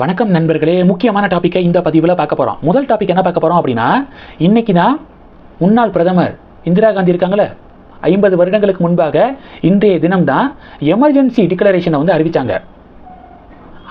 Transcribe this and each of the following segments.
வணக்கம் நண்பர்களே. முக்கியமான டாப்பிக்கை இந்த பதிவில் பார்க்க போகிறோம் முதல் டாபிக் என்ன பார்க்க போகிறோம் அப்படின்னா இன்னைக்கு தான் முன்னாள் பிரதமர் இந்திரா காந்தி இருக்காங்களே ஐம்பது வருடங்களுக்கு முன்பாக இன்றைய தினம்தான் எமர்ஜென்சி டிக்ளரேஷனை வந்து அறிவித்தாங்க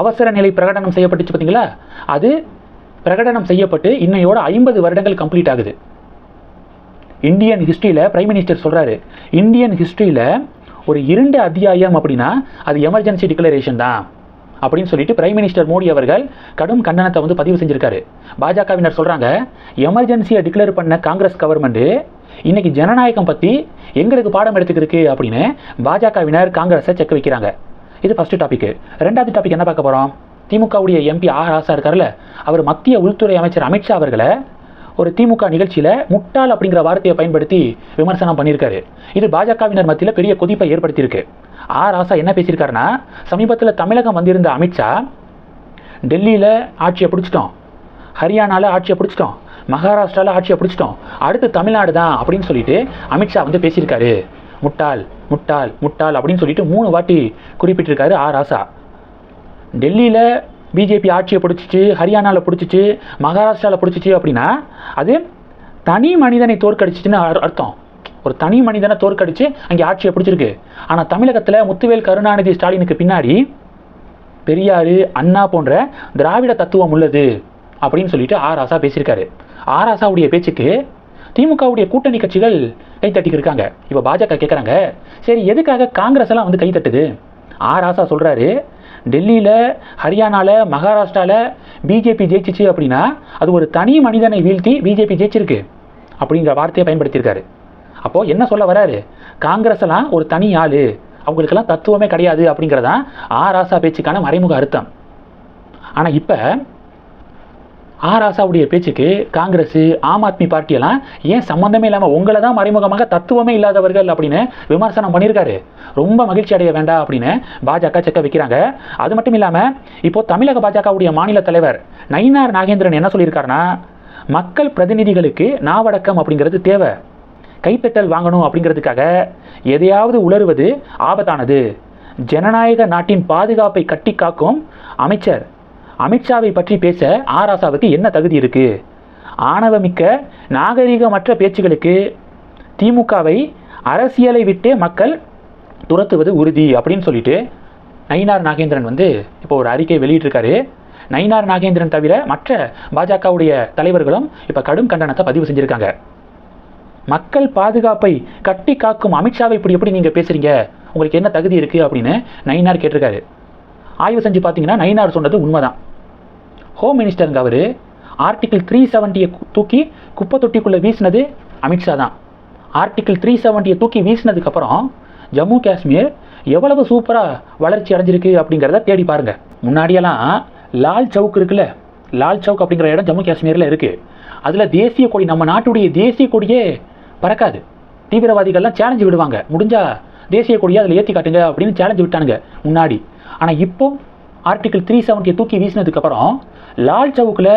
அவசர நிலை பிரகடனம் செய்யப்பட்டுச்சு பார்த்தீங்களா? அது பிரகடனம் செய்யப்பட்டு இன்னையோட ஐம்பது வருடங்கள் கம்ப்ளீட் ஆகுது. இந்தியன் ஹிஸ்ட்ரியில் பிரைம் மினிஸ்டர் சொல்கிறாரு இந்தியன் ஹிஸ்ட்ரியில் ஒரு இரண்டு அத்தியாயம் அப்படின்னா அது எமர்ஜென்சி டிக்ளரேஷன் தான். அப்படின்னு சொல்லிட்டு பிரைம் மினிஸ்டர் மோடி அவர்கள் கடும் கண்டனத்தை வந்து பதிவு செஞ்சிருக்காரு. பாஜகவினர் சொல்கிறாங்க எமர்ஜென்சியை டிக்ளேர் பண்ண காங்கிரஸ் கவர்மெண்ட்டு இன்னைக்கு ஜனநாயகம் பற்றி எங்களுக்கு பாடம் எடுத்துக்கிருக்கு அப்படின்னு பாஜகவினர் காங்கிரஸை செக் வைக்கிறாங்க. இது ஃபஸ்ட்டு டாபிக் ரெண்டாவது டாபிக் என்ன பார்க்க போகிறோம் திமுகவுடைய எம்பி ஆர் ராசா இருக்கார்ல அவர் மத்திய உள்துறை அமைச்சர் அமித்ஷா அவர்களை ஒரு திமுக நிகழ்ச்சியில் முட்டாள் அப்படிங்கிற வார்த்தையை பயன்படுத்தி விமர்சனம் பண்ணியிருக்காரு. இது பாஜகவினர் மத்தியில் பெரிய கொதிப்பை ஏற்படுத்தியிருக்கு. ஆர் ராசா என்ன பேசியிருக்காருன்னா சமீபத்தில் தமிழகம் வந்திருந்த அமித்ஷா டெல்லியில் ஆட்சியை பிடிச்சிட்டோம். ஹரியானாவில் ஆட்சியை பிடிச்சிட்டோம். மகாராஷ்டிராவில் ஆட்சியை பிடிச்சிட்டோம். அடுத்து தமிழ்நாடு தான் அப்படின்னு சொல்லிட்டு அமித்ஷா வந்து பேசியிருக்காரு. முட்டாள் முட்டாள் முட்டாள் அப்படின்னு சொல்லிட்டு மூணு வாட்டி குறிப்பிட்டிருக்காரு ஆ ராசா டெல்லியில் பிஜேபி ஆட்சியை பிடிச்சிச்சு ஹரியானாவில் பிடிச்சிச்சு மகாராஷ்டிராவில் பிடிச்சிச்சு அப்படின்னா அது தனி மனிதனை தோற்கடிச்சிச்சுன்னு அர்த்தம். ஒரு தனி மனிதனை தோற்கடிச்சு அங்கே ஆட்சியை பிடிச்சிருக்கு. ஆனால் தமிழகத்தில் முத்துவேல் கருணாநிதி ஸ்டாலினுக்கு பின்னாடி பெரியார் அண்ணா போன்ற திராவிட தத்துவம் உள்ளது அப்படின்னு சொல்லிட்டு ஆர் ஆசா பேசியிருக்காரு. ஆர் ஆசாவுடைய பேச்சுக்கு திமுகவுடைய கூட்டணி கட்சிகள் கை இருக்காங்க. இப்போ பாஜக கேட்குறாங்க சரி எதுக்காக காங்கிரஸ் எல்லாம் வந்து கை தட்டுது? ஆர் ஆசா சொல்கிறாரு டெல்லியில் ஹரியானாவில் மகாராஷ்டிராவில் பிஜேபி ஜெயிச்சிச்சு அப்படின்னா அது ஒரு தனி மனிதனை வீழ்த்தி பிஜேபி ஜெயிச்சிருக்கு அப்படிங்கிற வார்த்தையை பயன்படுத்தியிருக்காரு. அப்போது என்ன சொல்ல வராரு? காங்கிரஸ் எல்லாம் ஒரு தனி ஆளு. அவங்களுக்கெல்லாம் தத்துவமே கிடையாது அப்படிங்கிறதான் ஆ ராசா பேச்சுக்கான மறைமுக அர்த்தம். ஆனால் இப்போ ஆ ராசாவுடைய பேச்சுக்கு காங்கிரஸ் ஆம் ஆத்மி பார்ட்டியெல்லாம் ஏன் சம்மந்தமே இல்லாமல் உங்களை தான் மறைமுகமாக தத்துவமே இல்லாதவர்கள் அப்படின்னு விமர்சனம் பண்ணியிருக்காரு ரொம்ப மகிழ்ச்சி அடைய வேண்டாம் அப்படின்னு பாஜக செக்க வைக்கிறாங்க. அது மட்டும் இல்லாமல் இப்போ தமிழக பாஜகவுடைய மாநில தலைவர் நயினார் நாகேந்திரன் என்ன சொல்லியிருக்காருன்னா மக்கள் பிரதிநிதிகளுக்கு நாவடக்கம் அப்படிங்கிறது தேவை. கைத்தட்டல் வாங்கணும் அப்படிங்கிறதுக்காக எதையாவது உளறுவது ஆபத்தானது. ஜனநாயக நாட்டின் பாதுகாப்பை கட்டி காக்கும் அமைச்சர் அமித்ஷாவை பற்றி பேச ஆராசாவுக்கு என்ன தகுதி இருக்கு? ஆணவமிக்க நாகரிகமற்ற பேச்சுகளுக்கு திமுகவை அரசியலை விட்டே மக்கள் துரத்துவது உறுதி அப்படின்னு சொல்லிட்டு நயினார் நாகேந்திரன் வந்து இப்போ ஒரு அறிக்கை வெளியிட்டிருக்காரு. நயினார் நாகேந்திரன் தவிர மற்ற பாஜகவுடைய தலைவர்களும் இப்போ கடும் கண்டனத்தை பதிவு செஞ்சுருக்காங்க. மக்கள் பாதுகாப்பை கட்டி காக்கும் அமித்ஷாவை இப்படி எப்படி நீங்கள் பேசுகிறீங்க உங்களுக்கு என்ன தகுதி இருக்குது அப்படின்னு நயினார் கேட்டிருக்காரு. ஆய்வு செஞ்சு பார்த்தீங்கன்னா நயினார் சொன்னது உண்மைதான். ஹோம் மினிஸ்டருங்க அவர் ஆர்டிக்கிள் த்ரீ செவன்ட்டியை தூக்கி குப்பை தொட்டிக்குள்ளே வீசினது அமித்ஷா தான். ஆர்டிக்கிள் த்ரீ செவன்ட்டியை தூக்கி வீசினதுக்கப்புறம் ஜம்மு காஷ்மீர் எவ்வளவு சூப்பராக வளர்ச்சி அடைஞ்சிருக்கு அப்படிங்கிறத தேடி பாருங்கள் முன்னாடியெல்லாம் லால் சவுக் இருக்குல்ல லால் சவுக் அப்படிங்கிற இடம் ஜம்மு காஷ்மீரில் இருக்குது அதில் தேசிய கொடி நம்ம நாட்டுடைய தேசிய கொடியே பறக்காது. தீவிரவாதிகள்லாம் சேலஞ்சு விடுவாங்க. முடிஞ்சா தேசிய கொடியை அதில் ஏற்றி காட்டுங்க அப்படின்னு சேலஞ்சு விட்டானுங்க முன்னாடி. ஆனால் இப்போ ஆர்டிகிள் த்ரீ செவன்ட்டியை தூக்கி வீசினதுக்கப்புறம் லால் சவுக்கில்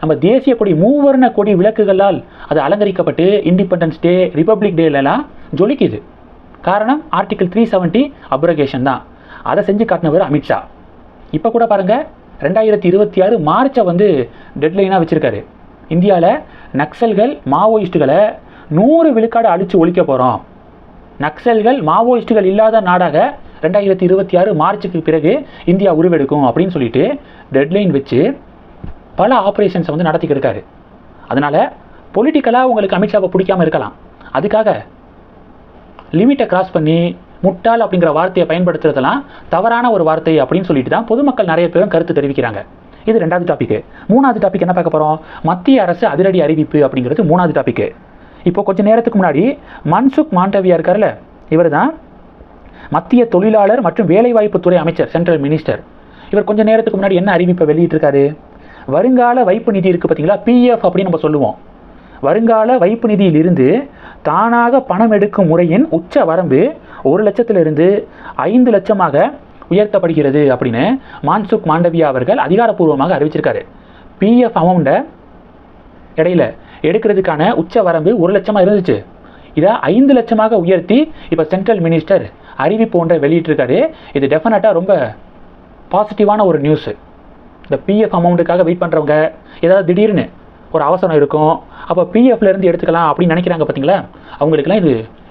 நம்ம தேசிய கொடி மூவர்ண கொடி விளக்குகளால் அது அலங்கரிக்கப்பட்டு இண்டிபெண்டன்ஸ் டே ரிப்பப்ளிக் டேலலாம் ஜொலிக்குது. காரணம் ஆர்டிகிள் த்ரீ செவன்ட்டி அப்ரகேஷன் தான். அதை செஞ்சு காட்டினவர் அமித்ஷா இப்போ கூட பாருங்க ரெண்டாயிரத்தி இருபத்தி ஆறு மார்ச்சை வந்து டெட்லைனாக வச்சுருக்காரு. இந்தியாவில் நக்சல்கள் மாவோயிஸ்ட்டுகளை நூறு விழுக்காடு அழித்து ஒழிக்க போகிறோம் நக்சல்கள் மாவோயிஸ்டுகள் இல்லாத நாடாக ரெண்டாயிரத்தி இருபத்தி ஆறு மார்ச்சுக்கு பிறகு இந்தியா உருவெடுக்கும் அப்படின்னு சொல்லிட்டு டெட்லைன் வச்சு பல ஆப்ரேஷன்ஸை வந்து நடத்திக்கிட்டு இருக்காரு. அதனால் பொலிட்டிக்கலாக உங்களுக்கு அமித்ஷாவை பிடிக்காம இருக்கலாம். அதுக்காக லிமிட்டை கிராஸ் பண்ணி முட்டாள் அப்படிங்கிற வார்த்தையை பயன்படுத்துறதெல்லாம் தவறான ஒரு வார்த்தை அப்படின்னு சொல்லிட்டு தான் பொதுமக்கள் நிறைய பேரும் கருத்து தெரிவிக்கிறாங்க. இது ரெண்டாவது டாபிக் மூணாவது டாபிக் என்ன பார்க்க போகிறோம் மத்திய அரசு அதிரடி அறிவிப்பு அப்படிங்கிறது மூணாவது டாபிக் இப்போ கொஞ்ச நேரத்துக்கு முன்னாடி மன்சுக் மாண்டவியா இருக்கார்ல இவர் தான் மத்திய தொழிலாளர் மற்றும் வேலைவாய்ப்புத்துறை அமைச்சர் சென்ட்ரல் மினிஸ்டர் இவர் கொஞ்ச நேரத்துக்கு முன்னாடி என்ன அறிவிப்பை வெளியிட்டிருக்காரு? வருங்கால வைப்பு நிதி இருக்குது பார்த்தீங்களா? பிஎஃப் அப்படின்னு நம்ம சொல்லுவோம். வருங்கால வைப்பு நிதியிலிருந்து தானாக பணம் எடுக்கும் முறையின் உச்ச வரம்பு ஒரு லட்சத்திலிருந்து ஐந்து லட்சமாக உயர்த்தப்படுகிறது அப்படின்னு மான்சுக் மாண்டவியா அவர்கள் அதிகாரப்பூர்வமாக அறிவிச்சிருக்காரு. பிஎஃப் அமௌண்ட்டை இடையில எடுக்கிறதுக்கான உச்ச வரம்பு ஒரு லட்சமாக இருந்துச்சு. இதை ஐந்து லட்சமாக உயர்த்தி இப்போ சென்ட்ரல் மினிஸ்டர் அறிவிப்பு ஒன்றை வெளியிட்டிருக்காரு. இது டெஃபினட்டாக ரொம்ப பாசிட்டிவான ஒரு நியூஸு இந்த பிஎஃப் அமௌண்ட்டுக்காக வெயிட் பண்ணுறவங்க ஏதாவது திடீர்னு ஒரு அவசரம் இருக்கும். அப்போ பிஎஃப்ல இருந்து எடுத்துக்கலாம் அப்படின்னு நினைக்கிறாங்க பார்த்தீங்களா அவங்களுக்குலாம் இது